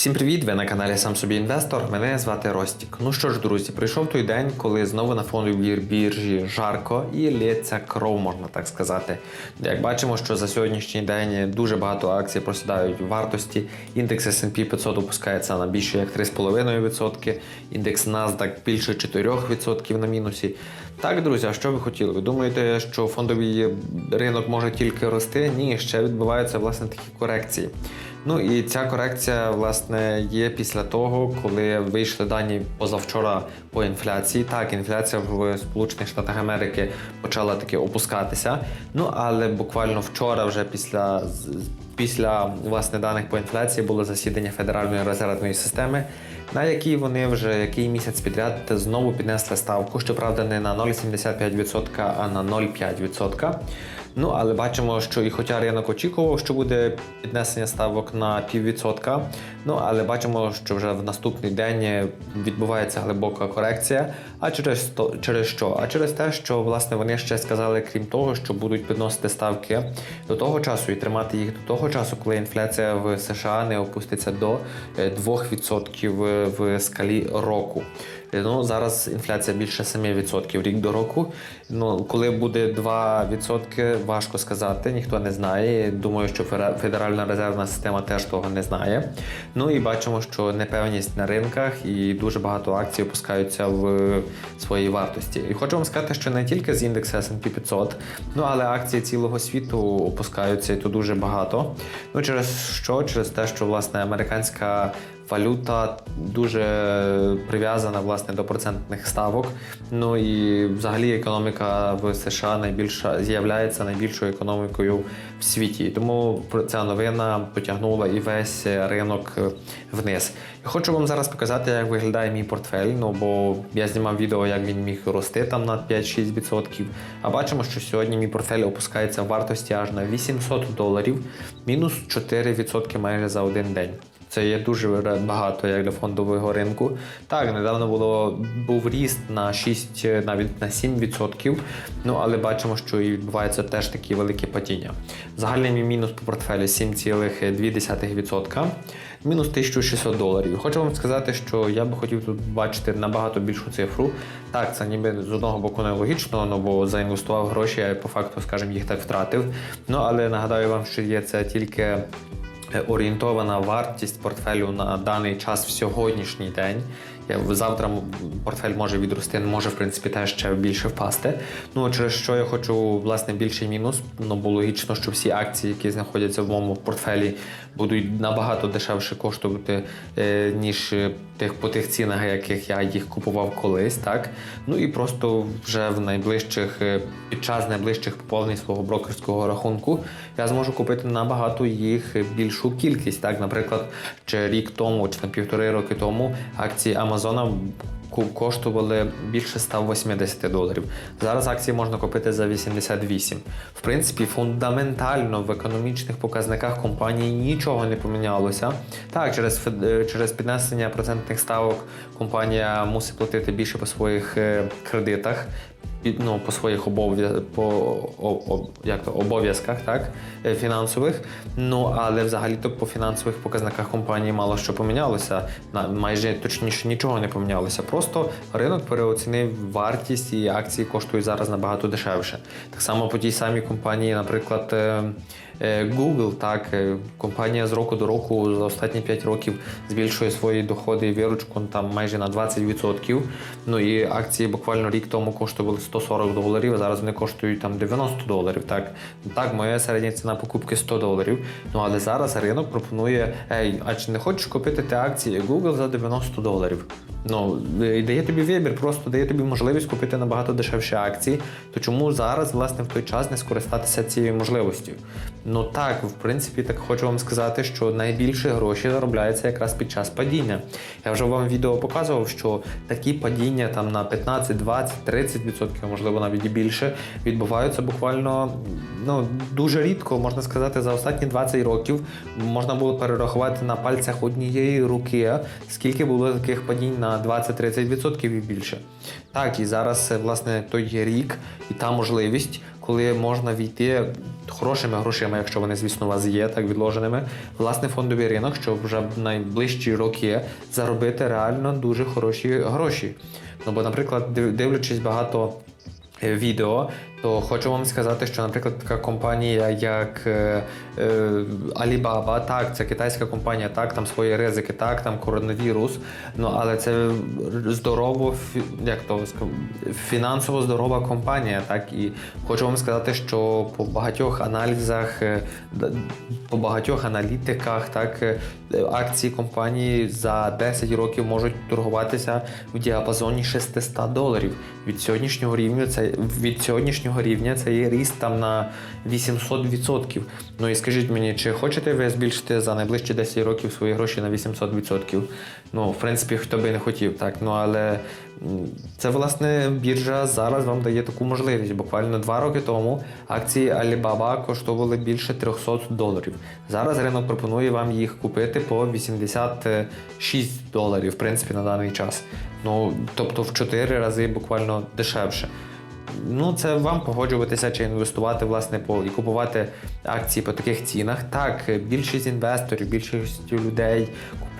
Всім привіт! Ви на каналі Сам собі інвестор. Мене звати Ростік. Ну що ж, друзі, прийшов той день, коли знову на фондовій біржі жарко і лється кров, можна так сказати. Як бачимо, що за сьогоднішній день дуже багато акцій просідають в вартості. Індекс S&P 500 опускається на більше як 3,5%, індекс NASDAQ більше 4% на мінусі. Так, друзі, а що ви хотіли? Ви думаєте, що фондовий ринок може тільки рости? Ні, ще відбуваються власне такі корекції. Ну і ця корекція власне є після того, коли вийшли дані позавчора по інфляції. Так, інфляція в Сполучених Штатах Америки почала таки опускатися. Ну але буквально вчора, вже після після власне даних по інфляції, було засідання Федеральної резервної системи, на якій вони вже який місяць підряд знову піднесли ставку. Щоправда, не на 0,75%, а на 0,5%. Ну, але бачимо, що і хоча ринок очікував, що буде піднесення ставок на піввідсотка, ну але бачимо, що вже в наступний день відбувається глибока корекція. А через то через що? А через те, що власне вони ще сказали, крім того, що будуть підносити ставки до того часу і тримати їх до того часу, коли інфляція в США не опуститься до е, 2% в скалі року. Ну, зараз інфляція більше 7% рік до року. Ну, коли буде 2%, важко сказати, ніхто не знає. Думаю, що Федеральна резервна система теж того не знає. Ну і бачимо, що непевність на ринках і дуже багато акцій опускаються в своїй вартості. І хочу вам сказати, що не тільки з індексу S&P 500, ну але акції цілого світу опускаються і то дуже багато. Ну через що? Через те, що власне американська валюта дуже прив'язана власне до процентних ставок. Ну і взагалі економіка в США найбільша з'являється найбільшою економікою в світі. Тому ця новина потягнула і весь ринок вниз. Хочу вам зараз показати, як виглядає мій портфель. Ну бо я знімав відео, як він міг рости там на 5-6%. А бачимо, що сьогодні мій портфель опускається в вартості аж на 800 доларів, мінус 4% майже за один день. Це є дуже багато як для фондового ринку. Так, недавно було був ріст на 6, навіть на 7%. Ну але бачимо, що і відбувається теж такі великі падіння. Загальний мій мінус по портфелі 7,2%, мінус 1600 доларів. Хочу вам сказати, що я би хотів тут бачити набагато більшу цифру. Так, це ніби з одного боку нелогічно, ну бо заінвестував гроші, а по факту, скажімо, їх так втратив. Ну але нагадаю вам, що є це тільки орієнтована вартість портфелю на даний час в сьогоднішній день. Я- Завтра портфель може відрости, може в принципі теж ще більше впасти. Ну через що я хочу власне більший мінус. Ну бо логічно, що всі акції, які знаходяться в моєму портфелі, будуть набагато дешевше коштувати, е, ніж е, тих по тих цінах, яких я їх купував колись. Так ну і просто вже в найближчих е, під час найближчих поповнень свого брокерського рахунку я зможу купити набагато їх більшу кількість. Так, наприклад, чи рік тому, чи там півтори роки тому акції Амазона коштували більше 180 доларів. Зараз акції можна купити за 88. В принципі, фундаментально в економічних показниках компанії нічого не помінялося. Так, через е, через піднесення процентних ставок компанія мусить платити більше по своїх е, кредитах. Ну, по своїх обов'язках так, е, фінансових. Ну але взагалі то по фінансових показниках компанії мало що помінялося. Майже точніше нічого не помінялося. Просто ринок переоцінив вартість і акції коштують зараз набагато дешевше. Так само по тій самій компанії, наприклад. е, е, Google, так, компанія з року до року за останні 5 років збільшує свої доходи і виручку там майже на 20%. Ну і акції буквально рік тому коштували 140 доларів, а зараз вони коштують там 90 доларів. Так, так, моя середня ціна покупки 100 доларів. Ну але зараз ринок пропонує: ей, а чи не хочеш купити ти акції Google за 90 доларів? Ну, і дає тобі вибір, просто дає тобі можливість купити набагато дешевші акції. То чому зараз, власне, в той час не скористатися цією можливістю? Ну так, в принципі, так хочу вам сказати, що найбільше гроші заробляються якраз під час падіння. Я вже вам відео показував, що такі падіння там на 15, 20, 30%, можливо, навіть і більше, відбуваються буквально ну, дуже рідко, можна сказати, за останні 20 років можна було перерахувати на пальцях однієї руки, скільки було таких падінь на 20-30% і більше. Так, і зараз, е, власне, той рік і та можливість, коли коли можна війти хорошими грошима, якщо вони, звісно, у вас є, так відложеними, власне, фондовий ринок, щоб вже в найближчі роки заробити реально дуже хороші гроші. Ну бо, наприклад, дивлячись багато е, відео, то хочу вам сказати, що, наприклад, така компанія, як е, е, Alibaba, так, це китайська компанія, так, там свої ризики, так, там коронавірус. Ну але це здорово, як то фінансово здорова компанія. Так, і хочу вам сказати, що по багатьох аналізах, е, по багатьох аналітиках, так, е, акції компанії за 10 років можуть торгуватися в діапазоні 600 доларів. Від сьогоднішнього рівня це від сьогоднішнього рівня це є ріст там на 800%. Ну і скажіть мені, чи хочете ви збільшити за найближчі 10 років свої гроші на 800%? Ну, в принципі, хто би не хотів, так. Ну але це власне біржа зараз вам дає таку можливість. Буквально два роки тому акції Alibaba коштували більше 300 доларів. Зараз ринок пропонує вам їх купити по 86 доларів, в принципі, на даний час. Ну тобто в 4 рази буквально дешевше. Ну, це вам погоджуватися чи інвестувати власне по і купувати акції по таких цінах. Так, більшість інвесторів, більшість людей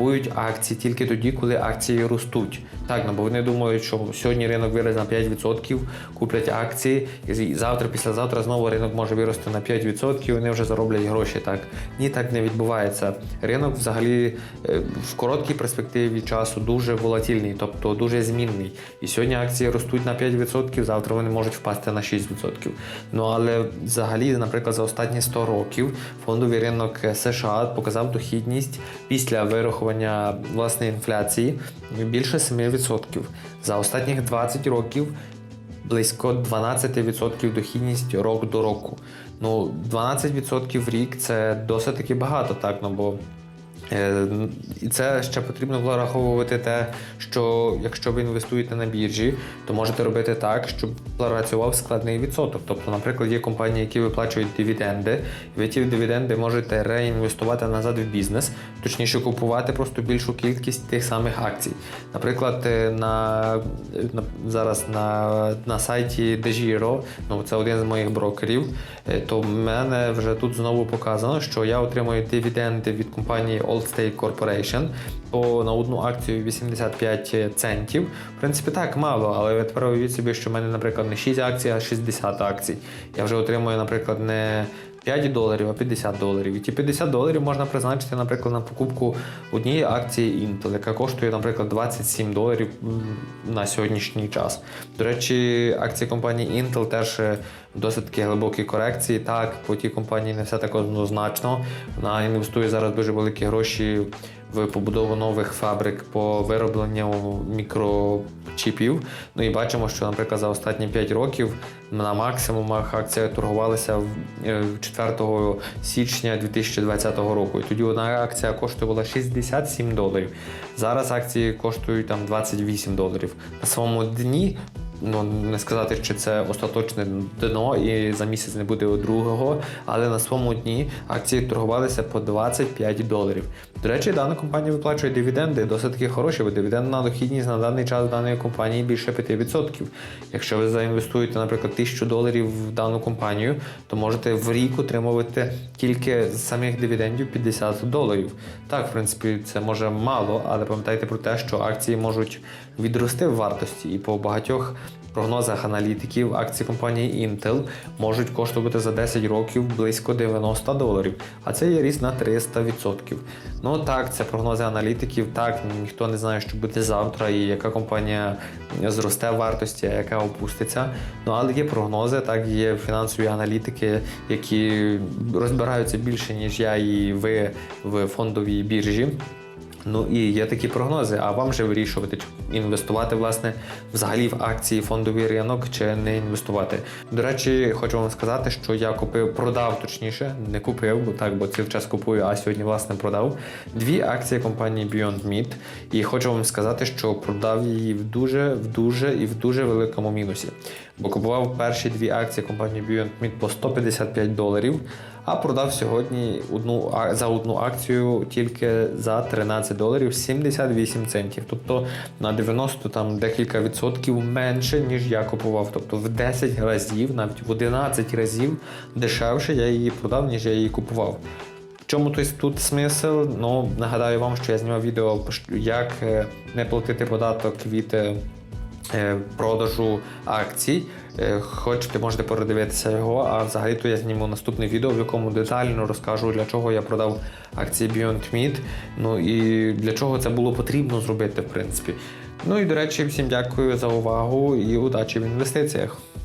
купують акції тільки тоді, коли акції ростуть. Так, ну бо вони думають, що сьогодні ринок виросте на 5%, куплять акції, і завтра, післязавтра знову ринок може вирости на 5%, і вони вже зароблять гроші. Так ні, так не відбувається. Ринок взагалі е, в короткій перспективі часу дуже волатильний, тобто дуже змінний. І сьогодні акції ростуть на 5%, завтра вони можуть впасти на 6%. Ну але взагалі, наприклад, за останні 100 років фондовий ринок США показав дохідність після вирахування власної інфляції більше 7%. За останніх 20 років близько 12% дохідність рок до року. Ну, 12% в рік це досить таки багато, так, ну бо. Е, І це ще потрібно враховувати те, що якщо ви інвестуєте на біржі, то можете робити так, щоб працював складний відсоток. Тобто, наприклад, є компанії, які виплачують дивіденди, і ви ті дивіденди можете реінвестувати назад в бізнес, точніше купувати просто більшу кількість тих самих акцій. Наприклад, е, на, на зараз на, на сайті DeGiro, ну це один з моїх брокерів, е, то в мене вже тут знову показано, що я отримую дивіденди від компанії Old State Corporation по на одну акцію 85 центів. В принципі, так мало, але ви тепер уявіть собі, що в мене, наприклад, не 6 акцій, а 60 акцій. Я вже отримую, наприклад, не 5 доларів, а 50 доларів. І ті 50 доларів можна призначити, наприклад, на покупку однієї акції Intel, яка коштує, наприклад, 27 доларів на сьогоднішній час. До речі, акції компанії Intel теж е, досить таки глибокі корекції. Так, по тій компанії не все так однозначно. Вона інвестує зараз дуже великі гроші в побудову нових фабрик по виробленню мікрочіпів. Ну і бачимо, що, наприклад, за останні 5 років на максимумах акція торгувалася е, 4 січня 2020 року. І тоді одна акція коштувала 67 доларів. Зараз акції коштують там 28 доларів. На своєму дні ну не сказати, що це остаточне дно і за місяць не буде другого, але на своєму дні акції торгувалися по 25 доларів. До речі, дана компанія виплачує дивіденди, досить таки хороші, бо дивідендна дохідність на даний час даної компанії більше 5%. Якщо ви заінвестуєте, наприклад, 1000 доларів в дану компанію, то можете в рік отримувати тільки з самих дивідендів 50 доларів. Так, в принципі, це може мало, але пам'ятайте про те, що акції можуть відрости в вартості, і по багатьох прогнозах аналітиків акції компанії Intel можуть коштувати за 10 років близько 90 доларів, а це є ріст на 300%. Ну так, це прогнози аналітиків. Так, ніхто не знає, що буде завтра, і яка компанія зросте вартості, а яка опуститься. Ну але є прогнози, так є фінансові аналітики, які розбираються більше ніж я і ви в фондовій біржі. Ну і є такі прогнози. А вам вже вирішувати, чи інвестувати власне взагалі в акції фондовий ринок чи не інвестувати. До речі, хочу вам сказати, що я купив, продав точніше, не купив, бо так, бо цілий час купую, а сьогодні власне продав дві акції компанії Beyond Meat. І хочу вам сказати, що продав її в дуже, в дуже і в дуже великому мінусі. Бо купував перші дві акції компанії Beyond Meat по 155 доларів. А продав сьогодні одну, за одну акцію тільки за 13 доларів 78 центів. Тобто на 90 там декілька відсотків менше, ніж я купував. Тобто в 10 разів, навіть в 11 разів дешевше я її продав, ніж я її купував. Чому тут, смисл? Ну, нагадаю вам, що я знімав відео, як е, не платити податок від е, продажу акцій. Е, Хочете, можете передивитися його, а взагалі то я зніму наступне відео, в якому детально розкажу, для чого я продав акції Beyond Meat. Ну і для чого це було потрібно зробити, в принципі. Ну і до речі, всім дякую за увагу і удачі в інвестиціях.